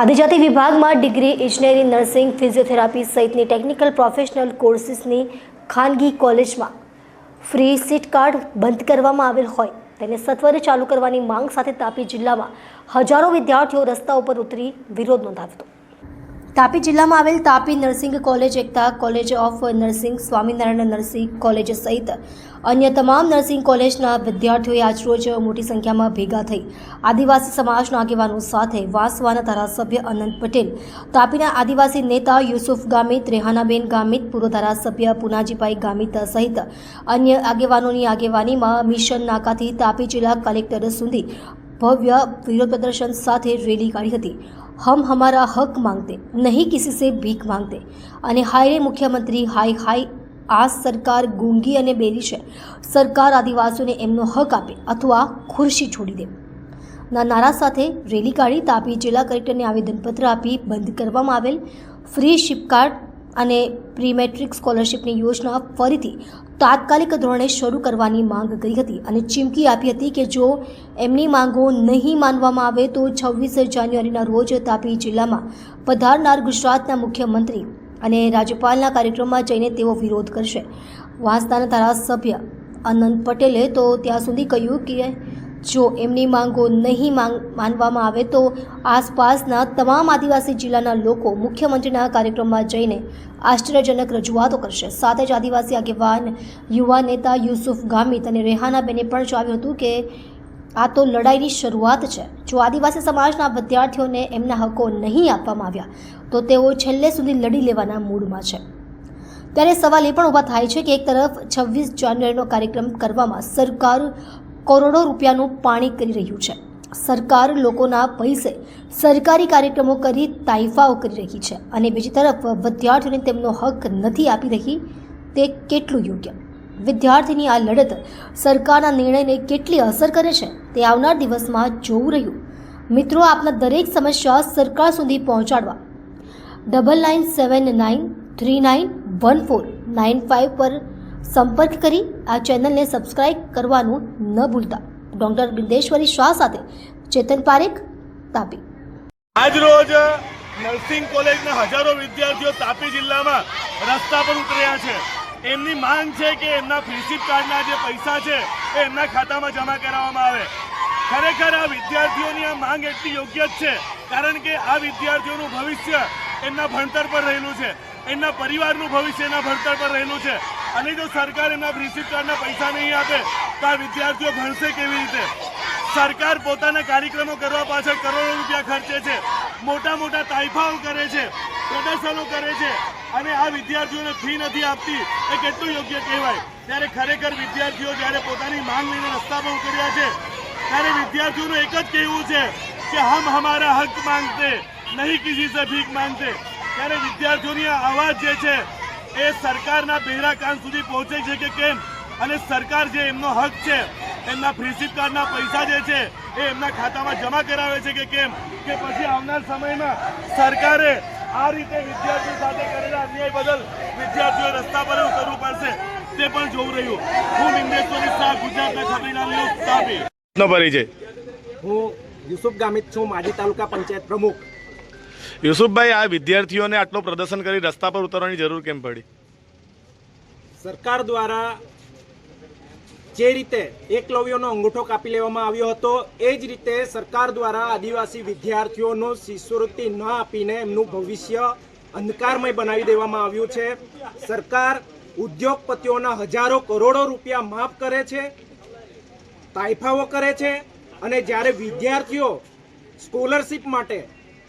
આદિજાતિ વિભાગમાં ડિગ્રી ઇજનેરી, નર્સિંગ, ફિઝિયોથેરાપી સહિતની ટેકનિકલ પ્રોફેશનલ કોર્સિસની ખાનગી કોલેજમાં ફ્રી સીટ કાર્ડ બંધ કરવામાં આવેલ હોય. તેને સત્વરે ચાલુ કરવાની માંગ સાથે તાપી જિલ્લામાં હજારો વિદ્યાર્થીઓ રસ્તા ઉપર ઉતરી વિરોધ નોંધાવ્યો હતો. તાપી જિલ્લામાં આવેલ Tapi nursing college Ekta college of nursing Swaminarayan nursing college સહિત અન્ય તમામ નર્સિંગ કોલેજના વિદ્યાર્થીઓએ આજરોજ મોટી સંખ્યામાં ભેગા થઈ આદિવાસી સમાજના આગેવાનો સાથે વાસવાના ધારાસભ્ય અનંત પટેલ, તાપીના આદિવાસી નેતા યુસુફ ગામિત, રેહાનાબેન ગામિત, પૂર્વ ધારાસભ્ય પુનાજીભાઈ ગામિત સહિત અન્ય આગેવાનોની આગેવાનીમાં મિશન નાકાથી તાપી જિલ્લા કલેક્ટર સુધી ભવ્ય વિરોધ પ્રદર્શન સાથે રેલી કાઢી હતી. હમ હમારા હક માંગતે નહીં કિસી સે ભીખ માંગતે અને હાય રે મુખ્યમંત્રી હાય હાય આ સરકાર ગુંગી અને બેરી છે સરકાર આદિવાસીઓને એમનો હક આપે અથવા ખુરશી છોડી દે ના નારા સાથે રેલી કાઢી તાપી જિલ્લા કલેક્ટરને આવેદનપત્ર આપી બંધ કરવામાં આવેલ ફ્રી શિપકાર્ડ અને પ્રીમેટ્રિક સ્કોલરશીપની યોજના ફરીથી તાત્કાલિક ધોરણે શરૂ કરવાની માંગ કરી હતી અને ચીમકી આપી હતી કે જો એમની માંગો નહીં માનવામાં આવે તો છવ્વીસ જાન્યુઆરીના રોજ તાપી જિલ્લામાં પધારનાર ગુજરાતના મુખ્યમંત્રી અને રાજ્યપાલના કાર્યક્રમમાં જઈને તેઓ વિરોધ કરશે. વાંસદાના ધારાસભ્ય અનંત પટેલે તો ત્યાં સુધી કહ્યું કે જો એમની માંગો નહીં માંગ, માનવામાં આવે તો આસપાસના તમામ આદિવાસી જિલ્લાના લોકો મુખ્યમંત્રીના કાર્યક્રમમાં જઈને આશ્ચર્યજનક રજૂઆતો કરશે. સાથે જ આદિવાસી આગેવાન યુવા નેતા યુસુફ ગામિત અને રેહાનાબેને પણ જણાવ્યું હતું કે આ તો લડાઈની શરૂઆત છે. જો આદિવાસી સમાજના વિદ્યાર્થીઓને એમના હકો નહીં આપવામાં આવ્યા, તો તેઓ છેલ્લે સુધી લડી લેવાના મૂડમાં છે. ત્યારે સવાલ એ પણ ઊભા થાય છે કે એક તરફ છવ્વીસ જાન્યુઆરીનો કાર્યક્રમ કરવામાં સરકાર કરોડો રૂપિયાનું પાણી કરી રહ્યું છે. સરકાર લોકોના પૈસે સરકારી કાર્યક્રમો કરી તાઇફાઓ કરી રહી છે અને બીજી તરફ વિદ્યાર્થીઓને તેમનો હક નથી આપી રહી તે કેટલું યોગ્ય? વિદ્યાર્થીની આ લડત સરકારના નિર્ણયને કેટલી અસર કરે છે તે આવનાર દિવસમાં જોવું રહ્યું. મિત્રો, આપના દરેક સમસ્યા સરકાર સુધી પહોંચાડવા. Double nine seven nine three nine one four nine five પર સંપર્ક કરી આ ચેનલને સબસ્ક્રાઇબ કરવાનું ન ભૂલતા. ડોક્ટર બિંદેશ્વરી શાહ સાથે ચેતન પારેખ, તાપી. આજ રોજ નર્સિંગ કોલેજના હજારો વિદ્યાર્થીઓ તાપી જિલ્લામાં રસ્તા પર ઉતર્યા છે. એમની માંગ છે કે એમના ફ્રીશીપ કાર્ડના જે પૈસા છે એ એમના ખાતામાં જમા કરાવવામાં આવે. ખરેખર આ વિદ્યાર્થીઓની આ માંગ એટલી યોગ્ય જ છે, કારણ કે આ વિદ્યાર્થીઓનું ભવિષ્ય એમના ભણતર પર રહેલું છે. એમના પરિવારનું ભવિષ્ય એના ભણતર પર રહેલું છે. અને જો સરકાર એમના ફ્રીશીપ કાર્ડના પૈસા નહીં આપે, તો આ વિદ્યાર્થીઓ ભણશે કેવી રીતે? સરકાર પોતાના કાર્યક્રમો કરવા પાછળ કરોડો રૂપિયા ખર્ચે છે, મોટા મોટા તાઇફાઓ કરે છે, પ્રદર્શનો કરે છે, અને આ વિદ્યાર્થીઓને ફી નથી આપતી, એ કેટલું યોગ્ય કહેવાય? ત્યારે ખરેખર વિદ્યાર્થીઓ જ્યારે પોતાની માંગ લઈને રસ્તા પર ઉતર્યા છે, ત્યારે વિદ્યાર્થીઓનું એક જ કહેવું છે કે હમ હમારા હક માંગતે, નહીં કિસી સે ભીખ માંગતે. ત્યારે વિદ્યાર્થીઓની આ અવાજ જે છે એ સરકારના બહેરા કાન સુધી પહોંચે છે કે કેમ? અને સરકાર જે એમનો હક છે એમના ફ્રીશીપ કાર્ડના પૈસા જે છે એ એમના ખાતામાં જમા કરાવે છે કે કેમ? કે પછી આવનાર સમયમાં સરકારે આ રીતે વિદ્યાર્થીઓ સાથે કરેલા અન્યાય બદલ વિદ્યાર્થીઓ રસ્તા પર ઉતરવું પડશે તે પણ જોવું રહ્યું. હું નિંદેશ્વરી શાહ ગુજરાતના ખબરીના ન્યૂઝ તાપી પરિચય હું યુસુફ ગામિત છું માજી તાલુકા પંચાયત પ્રમુખ. યુસુફભાઈ, આ વિદ્યાર્થીઓને આટલું પ્રદર્શન કરી રસ્તા પર ઉતરવાની જરૂર કેમ પડી? સરકાર દ્વારા જે રીતે એકલવ્યનો અંગૂઠો કાપી લેવામાં આવ્યો હતો, એ જ રીતે સરકાર દ્વારા આદિવાસી વિદ્યાર્થીઓનો શિષ્યવૃત્તિ ન આપીને એમનું ભવિષ્ય અંધકારમય બનાવી દેવામાં આવ્યું છે. સરકાર ઉદ્યોગપતિઓના હજારો કરોડો રૂપિયા માફ કરે છે તાઇફાઓ કરે છે અને જ્યારે વિદ્યાર્થીઓ સ્કોલરશિપ માટે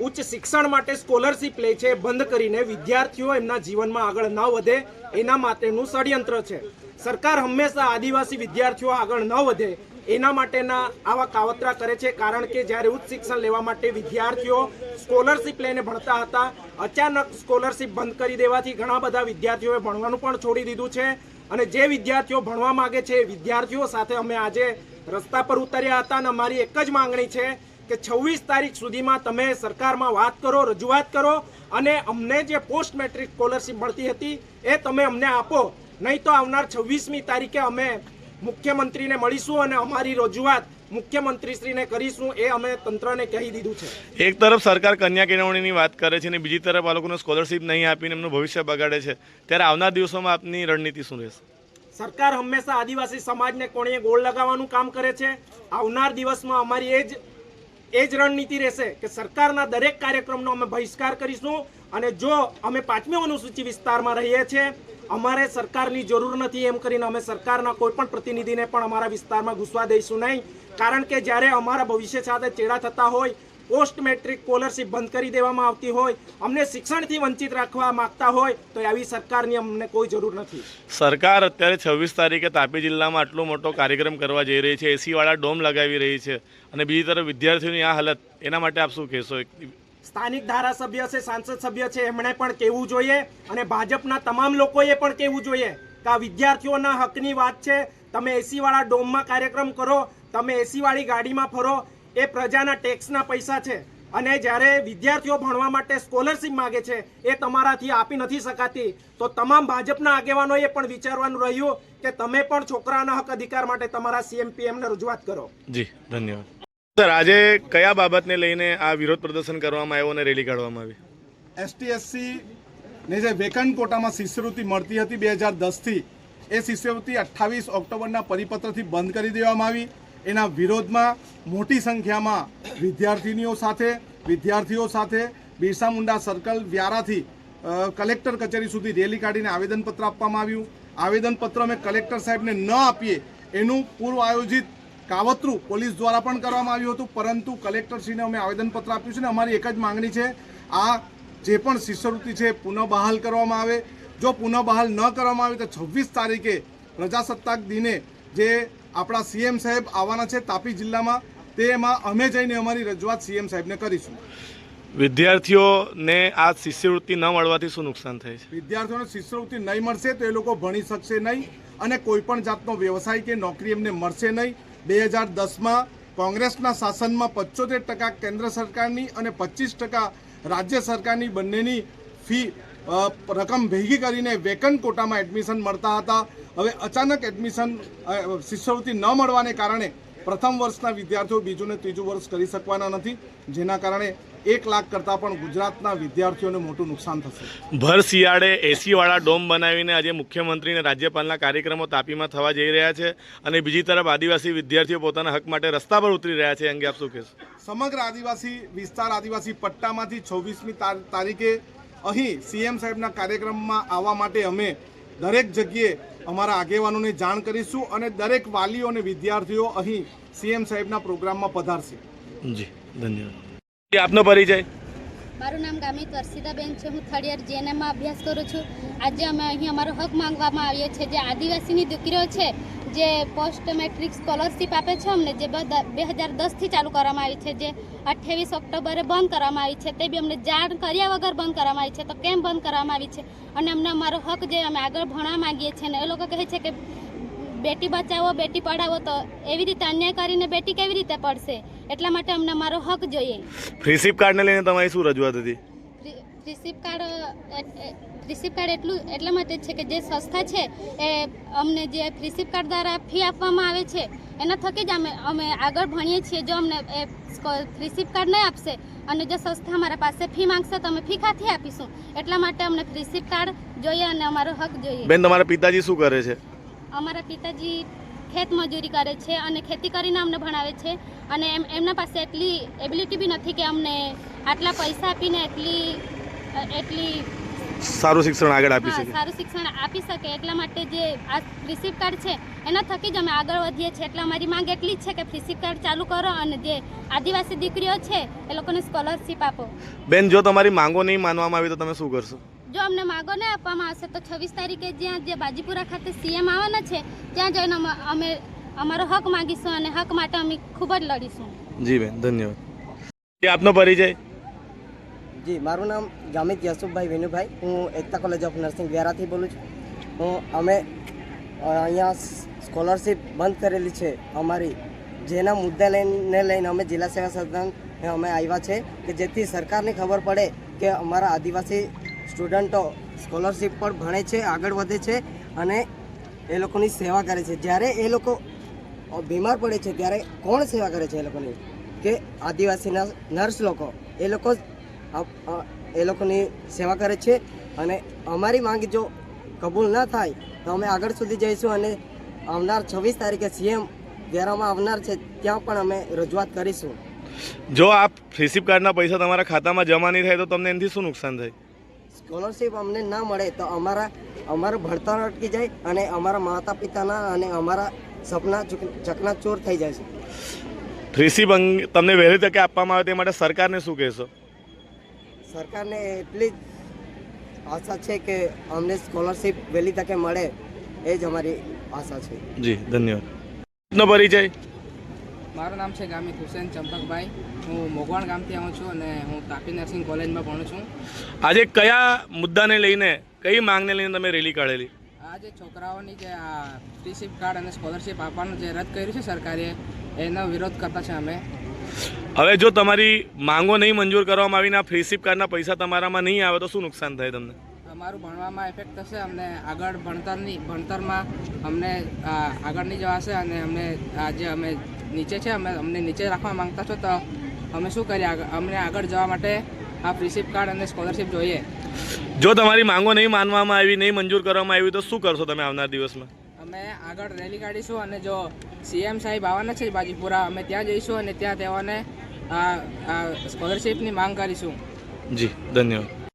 ઉચ્ચ શિક્ષણ માટે સ્કોલરશિપ લે છે, બંધ કરીને વિદ્યાર્થીઓ એમના જીવનમાં આગળ ન વધે, એના માટેનું ષડયંત્ર છે. સરકાર હંમેશા આદિવાસી વિદ્યાર્થીઓ આગળ ન વધે, એના માટેના આવા કાવતરા કરે છે, કારણ કે જ્યારે ઉચ્ચ શિક્ષણ લેવા માટે વિદ્યાર્થીઓ સ્કોલરશિપ લઈને ભણતા હતા, અચાનક સ્કોલરશિપ બંધ કરી દેવાથી ઘણા બધા વિદ્યાર્થીઓએ ભણવાનું પણ છોડી દીધું છે. અને જે વિદ્યાર્થીઓ ભણવા માંગે છે વિદ્યાર્થીઓ સાથે અમે આજે રસ્તા પર ઉતર્યા હતા અને અમારી એક જ માંગણી છે કે છવ્વીસ તારીખ સુધીમાં તમે સરકારમાં વાત કરો રજૂઆત કરો અને અમને જે પોસ્ટ મેટ્રિક સ્કોલરશીપ મળતી હતી એ તમે અમને આપો. નહીં તો આવનાર છવ્વીસમી તારીખે અમે મુખ્યમંત્રીને મળીશું અને અમારી રજૂઆત મુખ્યમંત્રીશ્રીને કરીશું એ અમે તંત્રને કહી દીધું છે. એક તરફ સરકાર કન્યા કેળવણીની વાત કરે છે અને બીજી તરફ આ લોકોને સ્કોલરશિપ નહીં આપીને એમનું ભવિષ્ય બગાડે છે. ત્યારે આવનાર દિવસોમાં આપની રણનીતિ શું રહેશે? સરકાર હંમેશા આદિવાસી સમાજને કોણીએ ગોળ લગાવવાનું કામ કરે છે. આવનાર દિવસમાં અમારી એ જ એ જ રણનીતિ રહેશે કે સરકારના દરેક કાર્યક્રમનો અમે બહિષ્કાર કરીશું અને જો અમે પાંચમી અનુસૂચિ વિસ્તારમાં રહીએ છીએ, અમારે સરકારની જરૂર નથી એમ કરીને અમે સરકારના કોઈ પણ પ્રતિનિધિને પણ અમારા વિસ્તારમાં ઘૂસવા દઈશું નહીં. કારણ કે જ્યારે અમારા ભવિષ્ય સાથે ચેડા થતા હોય પોસ્ટ મેટ્રિક સ્કોલરશીપ બંધ કરી દેવામાં આવતી હોય અમને શિક્ષણથી વંચિત રાખવા માંગતા હોય તો આવી સરકારની અમને કોઈ જરૂર નથી. સરકાર અત્યારે છવ્વીસ તારીખે તાપી જિલ્લામાં આટલો મોટો કાર્યક્રમ કરવા જઈ રહી છે. એસીવાળા ડોમ લગાવી રહી છે. અને બીજી તરફ વિદ્યાર્થીઓની આ હાલત એના માટે આપ શું કહેશો? સ્થાનિક ધારાસભ્ય છે સાંસદ સભ્ય છે એમણે પણ કહેવું જોઈએ અને ભાજપના તમામ લોકોએ પણ કહેવું જોઈએ કે આ વિદ્યાર્થીઓના હકની વાત છે. તમે એસીવાળા ડોમમાં કાર્યક્રમ કરો તમે એસીવાળી ગાડીમાં ફરો એ પ્રજાના ટેક્સના પૈસા છે. અને જ્યારે વિદ્યાર્થીઓ ભણવા માટે સ્કોલરશિપ માગે છે એ તમારાથી આપી નથી શકાતી. તો તમામ ભાજપના આગેવાનોએ પણ વિચારવાનું રહ્યું કે તમે પણ છોકરાના હક અધિકાર માટે તમારા સીએમપીએમને રજૂઆત કરો. જી ધન્યવાદ. સર આજે કયા બાબતને લઈને આ વિરોધ પ્રદર્શન કરવામાં આવ્યો અને રેલી કાઢવામાં આવી? એસટી એસસી ને જે વેકન્ટ કોટામાં શિષ્યવૃત્તિ મળતી હતી બે હજાર દસથી એ શિષ્યવૃત્તિ અઠ્ઠાવીસ ઓક્ટોબરના પરિપત્રથી બંધ કરી દેવામાં આવી. એના વિરોધમાં મોટી સંખ્યામાં વિદ્યાર્થીનીઓ સાથે, વિદ્યાર્થીઓ સાથે બિરસા મુંડા સર્કલ વ્યારાથી કલેક્ટર કચેરી સુધી રેલી કાઢીને આવેદનપત્ર આપવામાં આવ્યું. આવેદનપત્ર અમે કલેક્ટર સાહેબને ન આપીએ એનું પૂર્વ આયોજિત કાવતરું પોલીસ દ્વારા પણ કરવામાં આવ્યું હતું. પરંતુ કલેક્ટરશ્રીને અમે આવેદનપત્ર આપ્યું છે ને અમારી એક જ માંગણી છે, આ જે પણ શિષ્યવૃત્તિ છે પુનઃ બહાલ કરવામાં આવે. જો પુનઃ બહાલ ન કરવામાં આવે તો છવ્વીસ તારીખે પ્રજાસત્તાક દિને જે આપણા સીએમ સાહેબ આવવાના છે તાપી જિલ્લામાં. તેમાં અમે જઈને અમારી રજૂઆત સીએમ સાહેબને કરીશું. વિદ્યાર્થીઓને આ શિષ્યવૃત્તિ ન મળવાથી શું નુકસાન થાય છે? વિદ્યાર્થીઓને શિષ્યવૃત્તિ નહીં મળશે તો એ લોકો ભણી શકશે નહીં અને કોઈ પણ જાતનો વ્યવસાય કે નોકરી એમને મળશે નહીં. બે હજાર દસમાં કોંગ્રેસના શાસનમાં પચોતેર ટકા કેન્દ્ર સરકારની અને પચીસ ટકા રાજ્ય સરકારની બંનેની ફી રકમ ભેગી કરીને વેકન્ટ કોટામાં એડમિશન મળતા હતા. હવે અચાનક એડમિશન શિષ્યવૃત્તિ ન મળવાને કારણે પ્રથમ વર્ષના વિદ્યાર્થીઓ બીજું ને ત્રીજું વર્ષ કરી શકવાના નથી. જેના કારણે એક લાખ કરતાં પણ ગુજરાતના વિદ્યાર્થીઓને મોટું નુકસાન થશે. ભર શિયાળે એસીવાળા ડોમ બનાવીને આજે મુખ્યમંત્રી અને રાજ્યપાલના કાર્યક્રમો તાપીમાં થવા જઈ રહ્યા છે અને બીજી તરફ આદિવાસી વિદ્યાર્થીઓ પોતાના હક માટે રસ્તા પર ઉતરી રહ્યા છે. અંગે આપ શું કહેશો? સમગ્ર આદિવાસી વિસ્તાર આદિવાસી પટ્ટામાંથી છવ્વીસમી તારીખે અહીં સીએમ સાહેબના કાર્યક્રમમાં આવવા માટે અમે દરેક જગ્યાએ અમારા આગેવાનોને જાણ કરીશું અને દરેક વાલીઓ અને વિદ્યાર્થીઓ અહીં સીએમ સાહેબના પ્રોગ્રામમાં પધારશે. જી ધન્યવાદ. આપનો પરિચય. મારું નામ ગામિત વર્ષિતાબેન છે. હું થર્ડ યર જીએનએમમાં અભ્યાસ કરું છું. આજે અમે અહીં અમારો હક માંગવામાં આવ્યો છે. જે આદિવાસીની દીકરીઓ છે, જે પોસ્ટ મેટ્રિક સ્કોલરશિપ આપે છે અમને, જે બે હજાર દસથી ચાલુ કરવામાં આવી છે, જે અઠ્યાવીસ ઓક્ટોબરે બંધ કરવામાં આવી છે, તે બી અમને જાણ કર્યા વગર બંધ કરવામાં આવી છે. તો કેમ બંધ કરવામાં આવી છે? અને અમને અમારો હક જે અમે આગળ ભણવા માંગીએ છીએ ને, એ લોકો કહે છે કે બેટી બચાવો બેટી પઢાવો તો એવી રીતે અન્યાય કરીને બેટી કેવી રીતે પડશે એટલા માટે અમને મારો હક જોઈએ. ફ્રીશિપ કાર્ડને લઈને તમારી શું રજૂઆત હતી? રિસિપ્ટ કાર્ડ રિસિપ્ટ કાર્ડ એટલું એટલા માટે છે કે જે સંસ્થા છે એ અમને જે રિસિપ્ટ કાર્ડ દ્વારા ફી આપવામાં આવે છે એના થકી જ અમે અમે આગળ ભણીએ છીએ. જો અમને એ રિસિપ્ટ કાર્ડ નહીં આપશે અને જો સંસ્થા અમારા પાસે ફી માંગશે તો અમે ફી ખાથી આપીશું? એટલા માટે અમને રિસિપ્ટ કાર્ડ જોઈએ અને અમારો હક જોઈએ. બેન તમારા પિતાજી શું કરે છે? અમારા પિતાજી ખેત મજૂરી કરે છે અને ખેતી કરીને અમને ભણાવે છે અને એમ એમના પાસે એટલી એબિલિટી બી નથી કે અમને આટલા પૈસા આપીને એટલી એટલી સારું શિક્ષણ આગળ આપી શકે. સારું શિક્ષણ આપી શકે એટલા માટે જે આ રિસિપ્ટ કાર્ડ છે એના થકી જ અમે આગળ વધીએ છીએ. એટલે અમારી માંગ એટલી જ છે કે રિસીપ કાર્ડ ચાલુ કરો અને જે આદિવાસી દીકરીઓ છે એ લોકોને સ્કોલરશિપ આપો. બેન જો તમારી માંગો નહીં માનવામાં આવી તો તમે શું કરશો? જો અમને માગો નહીં આપવામાં આવશે તો છવ્વીસ તારીખે જ્યાં જે બાજીપુરા ખાતે સીએમ આવવાના છે ત્યાં જઈને અમે- અમે અમારો હક માંગીશું અને હક માટે અમે ખૂબ જ લડીશું. જી બેન ધન્યવાદ. આપનો પરિચય? જી મારું નામ ગામિત યસુભાઈ વિનુભાઈ. હું એકતા કોલેજ ઓફ નર્સિંગ વ્યારાથી બોલું છું. હું અમે અહીંયા સ્કોલરશીપ બંધ કરેલી છે અમારી. જેના મુદ્દા લઈને લઈને અમે જિલ્લા સેવા સદન અમે આવ્યા છે કે જેથી સરકારને ખબર પડે કે અમારા આદિવાસી સ્ટુડન્ટો સ્કોલરશિપ પર ભણે છે, આગળ વધે છે અને એ લોકોની સેવા કરે છે. જ્યારે એ લોકો બીમાર પડે છે, ત્યારે કોણ સેવા કરે છે એ લોકોની? કે આદિવાસીના નર્સ લોકો. એ લોકો એ લોકોની સેવા કરે છે અને અમારી માંગ જો કબૂલ ન થાય, તો અમે આગળ સુધી જઈશું અને આવનાર છવ્વીસ તારીખે સીએમ વેરામાં આવનાર છે, ત્યાં પણ અમે રજૂઆત કરીશું. જો આપ ફ્રીસીપ કાર્ડના પૈસા તમારા ખાતામાં જમા નહીં થાય, તો તમને એનાથી શું નુકસાન થાય? સ્કોલરશિપ અમને ના મળે તો અમારા અમારું ભણતર અટકી જાય અને અમારા માતા પિતાના અને અમારા સપના ચકનાચૂર થઈ જાય છે. થ્રીસી બંગ તમને વહેલી તકે આપવામાં આવે તે માટે સરકારને શું કહેશો? સરકારને એટલી જ આશા છે કે અમને સ્કોલરશિપ વહેલી તકે મળે એ જ અમારી આશા છે. જી ધન્યવાદ. નો પરિચય? મારું નામ છે ગામિત હુસેન ચંપકભાઈ. હું મોગવાણ ગામથી આવું છું અને હું તાપી નર્સિંગ કોલેજમાં ભણું છું. આજે કયા મુદ્દાને લઈને કઈ માંગને લઈને તમે રેલી કાઢેલી? આ જે છોકરાઓની જે આ ફ્રીશીપ કાર્ડ અને સ્કોલરશિપ આપવાનું જે રદ કર્યું છે સરકારે એનો વિરોધ કરતા છે અમે. હવે જો તમારી માંગો નહીં મંજૂર કરવામાં આવીને આ ફ્રીસીપ કાર્ડના પૈસા તમારામાં નહીં આવે તો શું નુકસાન થાય તમને? અમારું ભણવામાં ઇફેક્ટ થશે અમને આગળ ભણતરની ભણતરમાં અમને આગળ નહીં જવાશે અને અમને આજે અમે નીચે છે અમે અમને નીચે રાખવા માંગતા છો તો અમે શું કરીએ? આગળ- અમને આગળ જવા માટે આ પ્રિસિપ કાર્ડ અને સ્કોલરશિપ જોઈએ. જો તમારી માંગો નહીં માનવામાં આવી નહીં મંજૂર કરવામાં આવી તો શું કરશો તમે આવનાર દિવસમાં? અમે આગળ રેલી કાઢીશું અને જો સીએમ સાહેબ આવવાના છે બાજીપુરા અમે ત્યાં જઈશું અને ત્યાં તેઓને સ્કોલરશિપની માંગ કરીશું. જી ધન્યવાદ.